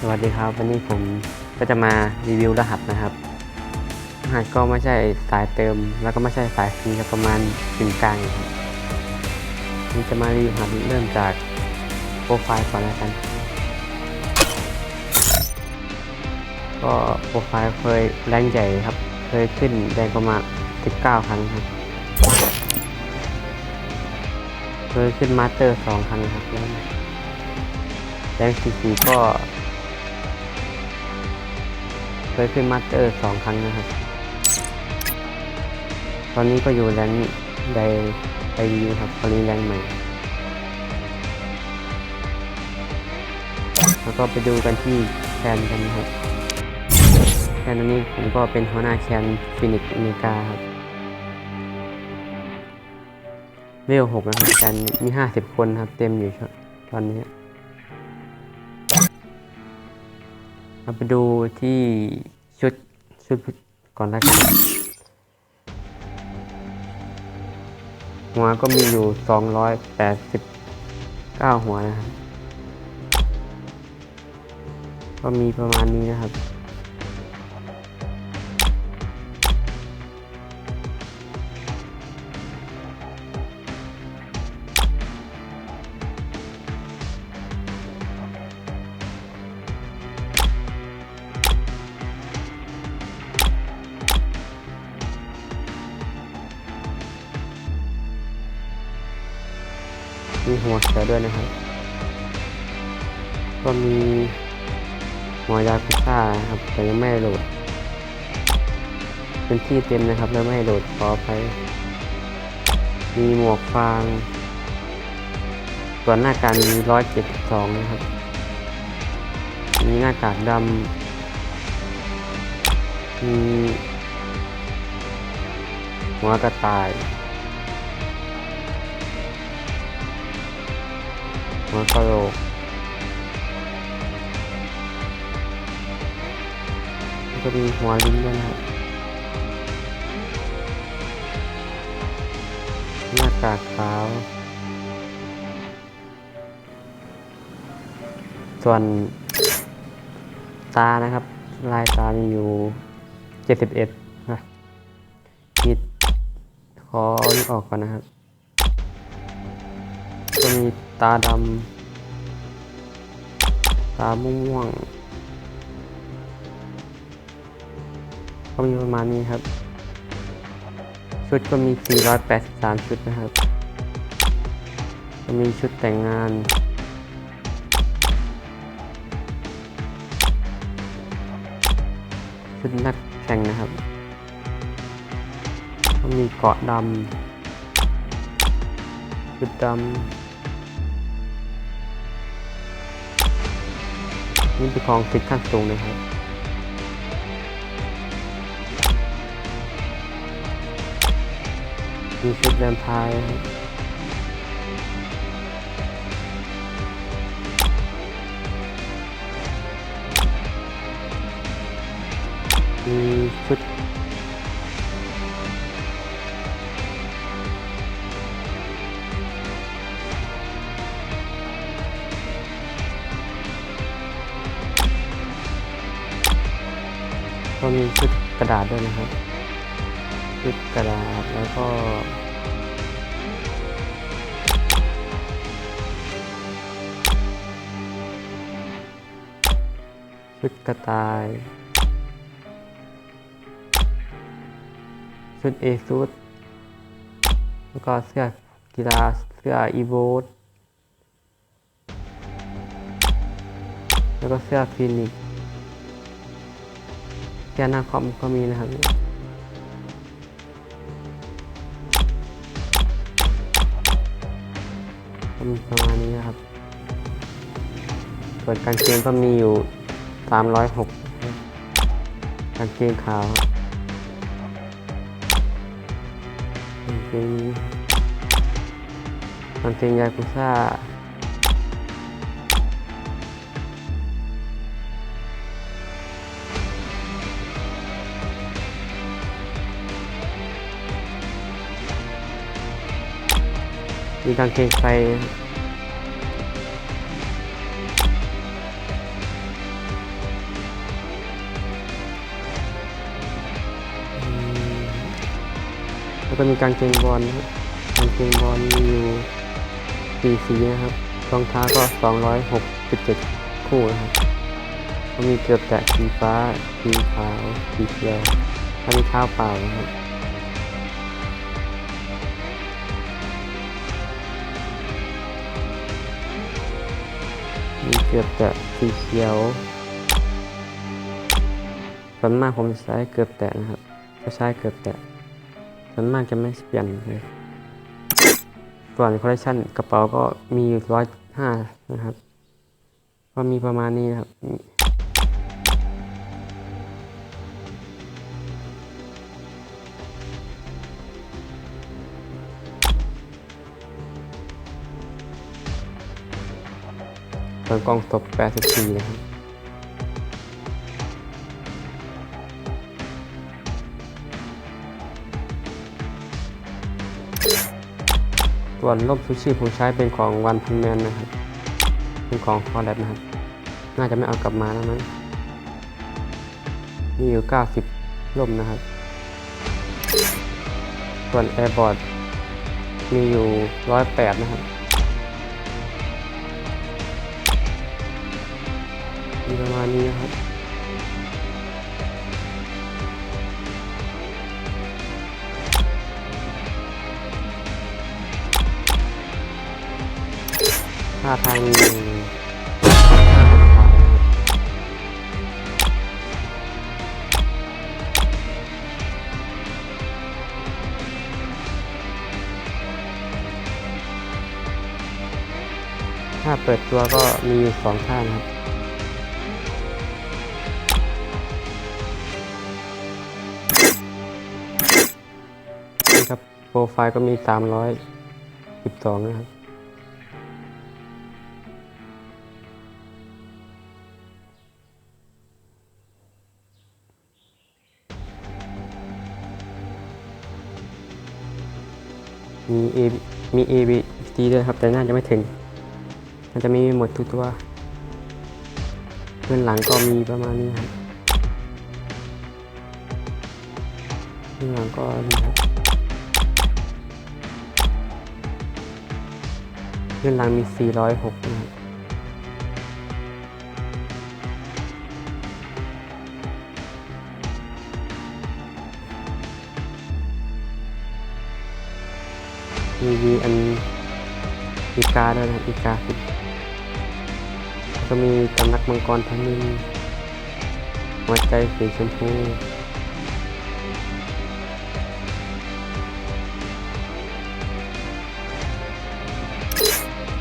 สวัสดีครับ วันนี้ผมก็จะมารีวิวรหัสนะครับ รหัสก็ไม่ใช่สายเติม แล้วก็ไม่ใช่สายฟรีครับประมาณกึ่งกลางครับผมจะมารีวิวรหัสเริ่มจากโปรไฟล์ก่อนแล้วกัน ก็โปรไฟล์เคยแรงใหญ่ครับ เคยขึ้นแรงประมาณ 19 ครั้งครับเคยขึ้นมาสเตอร์สองครั้งครับแล้วแรงซีซีก็ เคยขึ้นมาสเตอร์สองครั้งนะครับ ตอนนี้ก็อยู่แรงไดไดยูครับตอนนี้แรงใหม่ แล้วก็ไปดูกันที่แคนกันนะครับแคนอันนี้ผมก็เป็นหัวหน้าแคนฟินิกอเมริกาครับเวลหกนะครับแคนมีห้าสิบคนครับ เต็มอยู่ช่วงตอนนี้ เราไปดูที่ชุดชุดก่อนแล้วกันหัวก็มีอยู่ 289 หัวนะครับ ก็มีประมาณนี้นะครับ มีหัวเขียวด้วยนะครับ ก็มีหัวยาคุซ่าครับ แต่ยังไม่โหลดเป็นที่เต็มนะครับ แล้วไม่ให้โหลดขอไป มีหมวกฟาง ส่วนหน้าการมีร้อยเจ็ดสิบสองนะครับ มีหน้ากากดำมีหัวกระต่าย หัวกะโหลกแล้วก็มีหัวลิ้นด้วยนะหน้ากากขาว ส่วนตานะครับ ลายตามีอยู่ 71นะขีดขอเอานี่ออกก่อนนะครับก็มี ตาดำตาม่วงก็มีประมาณนี้ครับ ชุดก็มี 483 ชุดนะครับก็มีชุดแต่งงาน ชุดนักแข่งนะครับ ก็มีเกาะดำชุดดำ นี่เป็นของฟิตขั้นสูงนะครับมีชุดแรมไพร์ครับมีชุด ก็มีชุดกระดาษด้วยนะครับชุดกระดาษแล้วก็ชุดกระต่าย ชุดเอซูดแล้วก็เสื้อกีฬาเสื้ออีโวตแล้วก็เสื้อฟินิก์ แกนหน้าคอมก็มีนะครับประมาณนี้นะครับ ส่วนกางเกงก็มีอยู่ 306กางเกงขาวกางเกงกางเกงยากุซ่า มีกางเกงไฟแล้วก็มีกางเกงบอลกางเกงบอลมีอยู่สี่สีนะครับรองเท้าก็ 267 คู่นะครับก็มีเกือบแตะสีฟ้า สีขาว สีเขียวถ้ามีเท้าเปล่านะครับ เกือบแตะสีเขียวส่วนมากผมใช้เกือบแตะนะครับ จะใช้เกือบแตะส่วนมากจะไม่เปลี่ยนเลยส่วนคอลเลคชันกระเป๋าก็มีอยู่ร้อยห้านะครับ ก็มีประมาณนี้นะครับ ส่วนกล้องตบ84นะครับส่วนร่มซูชิผมใช้เป็นของวันพันแมนนะครับ เป็นของฟอร์เรนะครับ น่าจะไม่เอากลับมาแล้วมั้งมีอยู่ 90ร่มนะครับ ส่วนแอร์บอร์ดมีอยู่ 108 นะครับ มีประมาณนี้นะครับท่าทางถ้าเปิดตัวก็มีอยู่สองท่านะครับ ครับ โปรไฟล์ก็มี 312 นะครับ มี A มี A B C ด้วยครับ แต่น่าจะไม่ถึง มันจะมีหมดทุกตัวเบื้องหลังก็มีประมาณนี้ครับเบื้องหลังก็นี่ครับ เบื้องหลังมี 406นะมีวีอันอีกาด้วยนะอีกาสิก็มีตำนักมังกรทนินหัวใจสีชมพู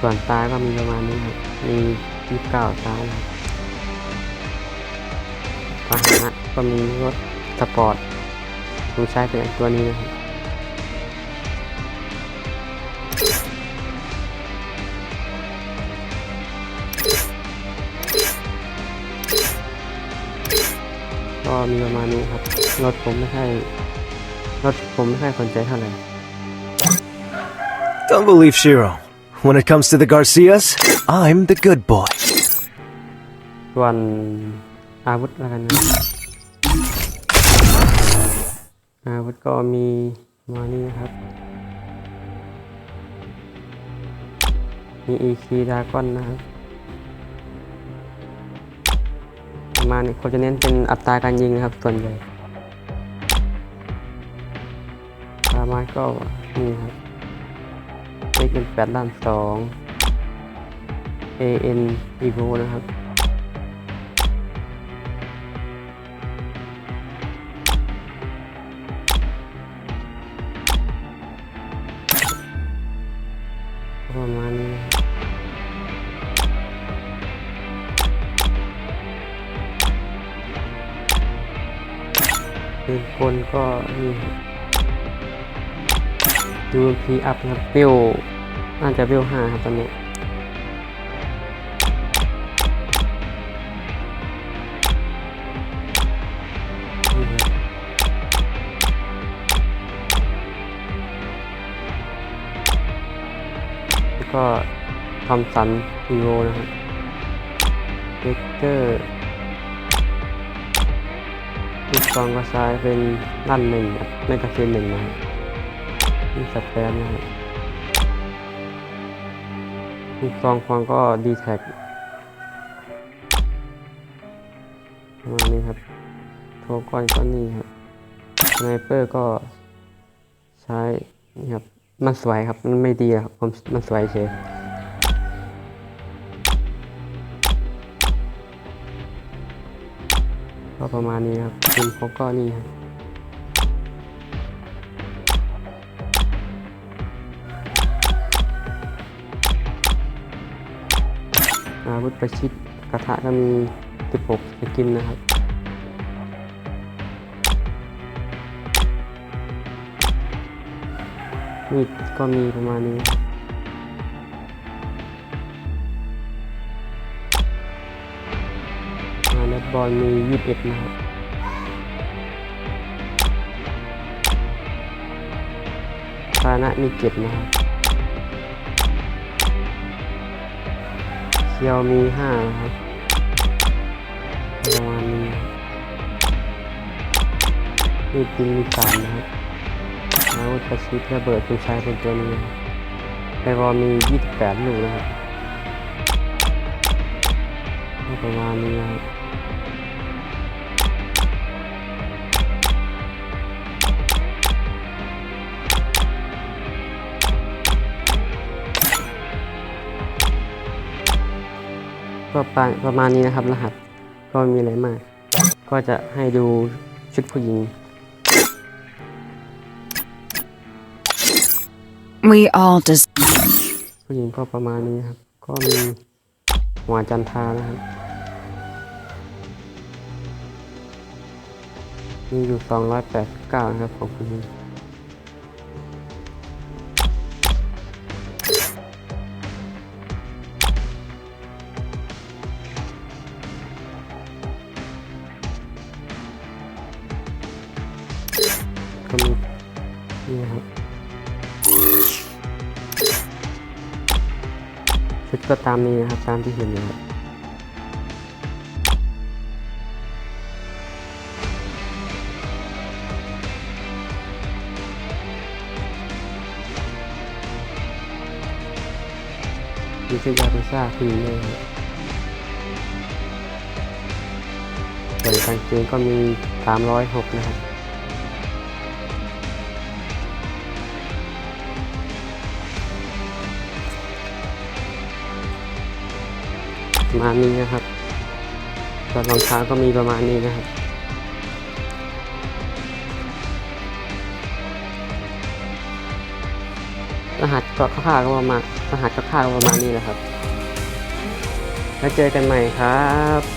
ส่วนตายก็มีประมาณนี้ครับมียี่เก้าตานะครับพาหนะก็มีรถสปอร์ตผมใช้เป็นตัวนี้นะครับก็มีประมาณนี้ครับ รถผมไม่ใช่ รถผมไม่ค่อยสนใจเท่าไหร่ Don't believe Shiro. When it comes to the Garcias, I'm the good boy. ส่วนอาวุธแล้วกันนะ อาวุธก็มีมานี้นะครับ มี EK ดาก้อนนะครับ ประมาณนี้เขาจะเน้นเป็นอัตราการยิงนะครับ ส่วนใหญ่ประมาณก็นี่ครับ เป็นแปดล้านสอง AN Evo นะครับ ประมาณนี้ครับปืนกลก็นี่ครับ UMP อัพนะครับวิว น่าจะวิวห้าครับตอนนี้แล้วก็ทำสันฮีโร่นะครับเวกเตอร์ลูกซองก็ใช้เป็นด้านหนึ่งครับไม่กระเซ็นหนึ่งนะครับมีสแปมนะครับ ลูกซองฟองก็ดีแท็กประมาณนี้ครับโทก้อนก็นี่ครับสไนเปอร์ก็ใช้นี่ครับ มันสวยครับ มันไม่ดีครับผมมันสวยเฉยก็ประมาณนี้ครับทีมเขาก็นี่ครับ อาวุธประชิดกระทะก็มี 16 สกินนะครับ มีดก็มีประมาณนี้บอ่านัดบอลมี 21 นะครับพาหนะมี 7 นะครับ เคียวมี5นะครับประมาณนี้นี่จริงมีสามนะครับอาวุธประชิดระเบิดคุณใช้เป็นตัวนี้ไอวอลมี 28 ลูกนะครับประมาณนี้นะครับ ก็ประประมาณนี้นะครับรหัสก็ไม่มีอะไรมาก ก็จะให้ดูชุดผู้หญิง We all deserve. ผู้หญิงก็ประมาณนี้ครับ ก็มีหัวจันทรานะครับ มีอยู่ 289นะครับของผู้หญิง ตามนี้นะครับตามที่เห็นนะครับมีชุดยาคุซ่าคือเลยครับส่วนกางเกงก็มี 306 นะครับ ประมาณนี้นะครับส่วนรองเท้าก็มีประมาณนี้นะครับรหัสก็ค่าก็ประมาณรหัสก็ค่าก็ประมาณนี้แหละครับ แล้วเจอกันใหม่ครับ